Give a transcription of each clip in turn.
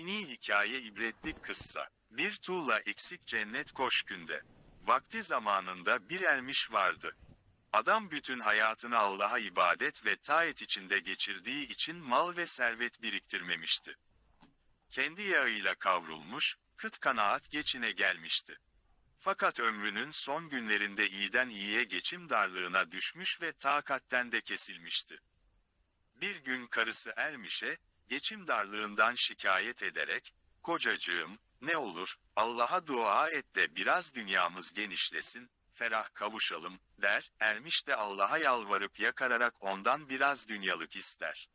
Dini hikaye ibretlik kıssa. Bir tuğla eksik cennet koşkünde. Vakti zamanında bir ermiş vardı. Adam bütün hayatını Allah'a ibadet ve taat içinde geçirdiği için mal ve servet biriktirmemişti. Kendi yağıyla kavrulmuş, kıt kanaat geçine gelmişti. Fakat ömrünün son günlerinde iyiden iyiye geçim darlığına düşmüş ve takatten de kesilmişti. Bir gün karısı Ermiş'e, geçim darlığından şikayet ederek, kocacığım, ne olur, Allah'a dua et de biraz dünyamız genişlesin, ferah kavuşalım, der, Ermiş de Allah'a yalvarıp yakararak ondan biraz dünyalık ister.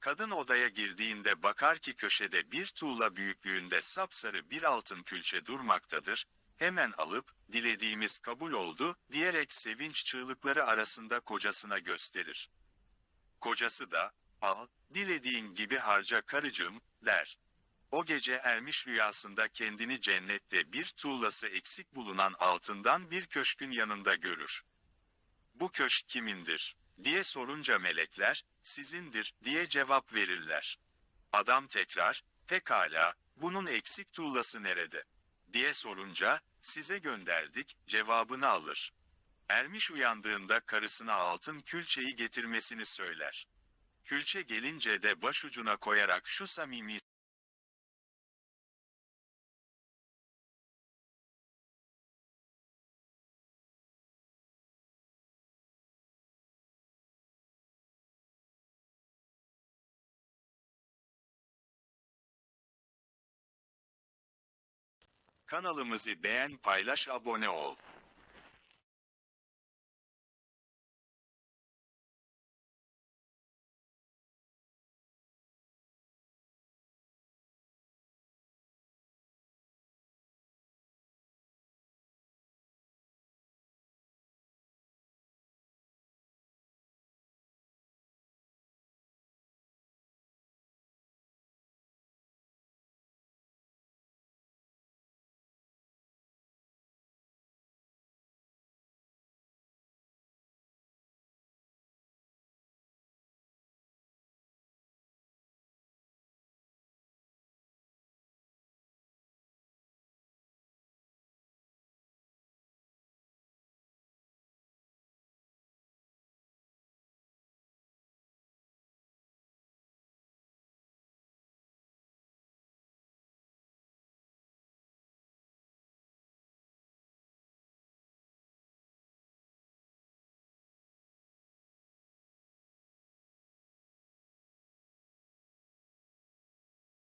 Kadın odaya girdiğinde bakar ki köşede bir tuğla büyüklüğünde sapsarı bir altın külçe durmaktadır, hemen alıp, dilediğimiz kabul oldu, diyerek sevinç çığlıkları arasında kocasına gösterir. Kocası da, al, dilediğin gibi harca karıcığım, der. O gece ermiş rüyasında kendini cennette bir tuğlası eksik bulunan altından bir köşkün yanında görür. Bu köşk kimindir? diye sorunca melekler, sizindir, diye cevap verirler. Adam tekrar, pekala, bunun eksik tuğlası nerede? diye sorunca, size gönderdik, cevabını alır. Ermiş uyandığında karısına altın külçeyi getirmesini söyler. Külçe gelince de başucuna koyarak şu samimi Kanalımızı beğen paylaş abone ol.